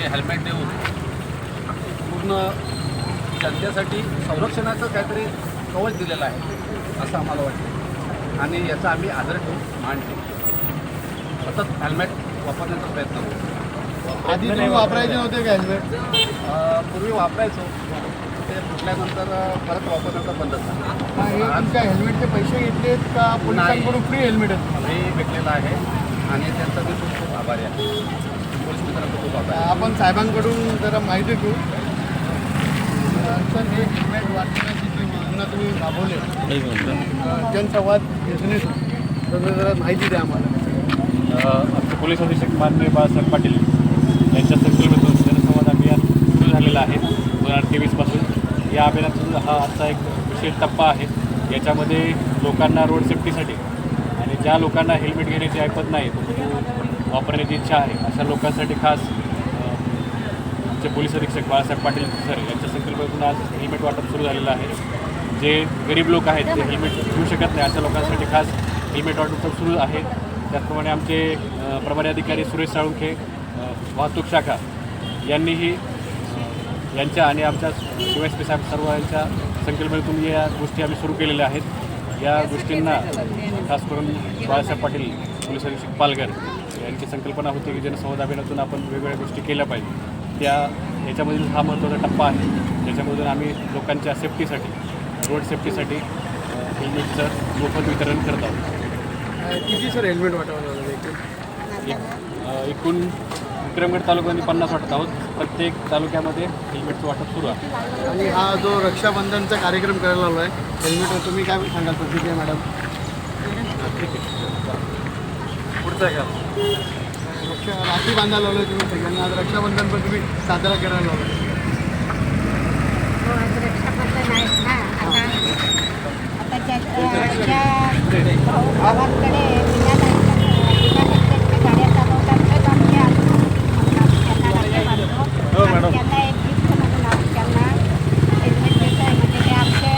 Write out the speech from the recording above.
हे हेल्मेट देऊन पूर्ण जनतेसाठी संरक्षणाचं काहीतरी कवच दिलेलं आहे असं आम्हाला वाटतं. आणि याचा आम्ही आदर ठेवू मान ठेवू. सतत हेल्मेट वापरण्याचा प्रयत्न करू. आधी तुम्ही वापरायचे नव्हते का हेल्मेट पूर्वी वापरायचो. ते फुटल्यानंतर परत वापरण्याचा बंद झाला. हे तुमच्या हेल्मेटचे पैसे घेतलेत का? पोलिसांकडून फ्री हेल्मेट हे भेटलेलं आहे. आणि त्यांचा मी खूप खूप आभारी आहे. आपण साहेबांकडून जरा माहिती घेऊ. सर हे हेल्मेट वाटण्याची जी योजना तुम्ही राबवले जनसंवाद योजनेतून. तर जरा माहिती द्या आम्हाला. आमचे पोलीस अधीक्षक माननीय बाळासाहेब पाटील यांच्या संकल्पनेतून जनसंवाद अभियान सुरू झालेलं आहे. दोन हजार तेवीसपासून या अभियानातून हा आजचा एक विशेष टप्पा आहे. याच्यामध्ये लोकांना रोड सेफ्टीसाठी आणि ज्या लोकांना हेल्मेट घेण्याची ऐपत नाही वापरण्याची इच्छा आहे. अशा लोकांसाठी खास आमचे पोलीस अधीक्षक बाळासाहेब पाटील सर यांच्या संकल्पनेतून आज हेल्मेट वाटप सुरू झालेलं आहे. जे गरीब लोक आहेत ते हेल्मेट घेऊ शकत नाही. अशा लोकांसाठी खास हेल्मेट वाटप सुरू आहे. त्याचप्रमाणे आमचे प्रभारी अधिकारी सुरेश साळुंखे वाहतूक शाखा यांनीही यांच्या आणि आमच्या डी एस पी साहेब सर्व यांच्या संकल्पनेतून या गोष्टी आम्ही सुरू केलेल्या आहेत. या गोष्टींना खास करून बाळासाहेब पाटील पोलीस अधीक्षक पालघर यांची संकल्पना होती की जनसंवाद अभियानातून आपण वेगवेगळ्या गोष्टी केल्या पाहिजे. त्या याच्यामधील हा महत्त्वाचा टप्पा आहे. ज्याच्यामधून आम्ही लोकांच्या सेफ्टीसाठी रोड सेफ्टीसाठी हेल्मेटचं मोफत वितरण करत आहोत. किती सर हेल्मेट वाटावं लागलं एकूण? विक्रमगड तालुक्यामध्ये पन्नास वाटत आहोत. प्रत्येक तालुक्यामध्ये हेल्मेटचं वाटप सुरू आहे. आणि हा जो रक्षाबंधनचा कार्यक्रम करायला आलो आहे हेल्मेट तुम्ही काय सांगाल प्रतिक्रिया मॅडम? पुढचं आहे. राखी बांधायला लावलं तुम्ही सगळ्यांना आज रक्षाबंधन पण तुम्ही साजरा करायला लावलं हो, आज आता आता ज्या ज्या भाऊ गाड्या चालवतात तेच आम्ही आज त्यांना एक गिफ्ट म्हणून आम्ही त्यांना हेल्मेट देतो आहे म्हणजे ते आमचे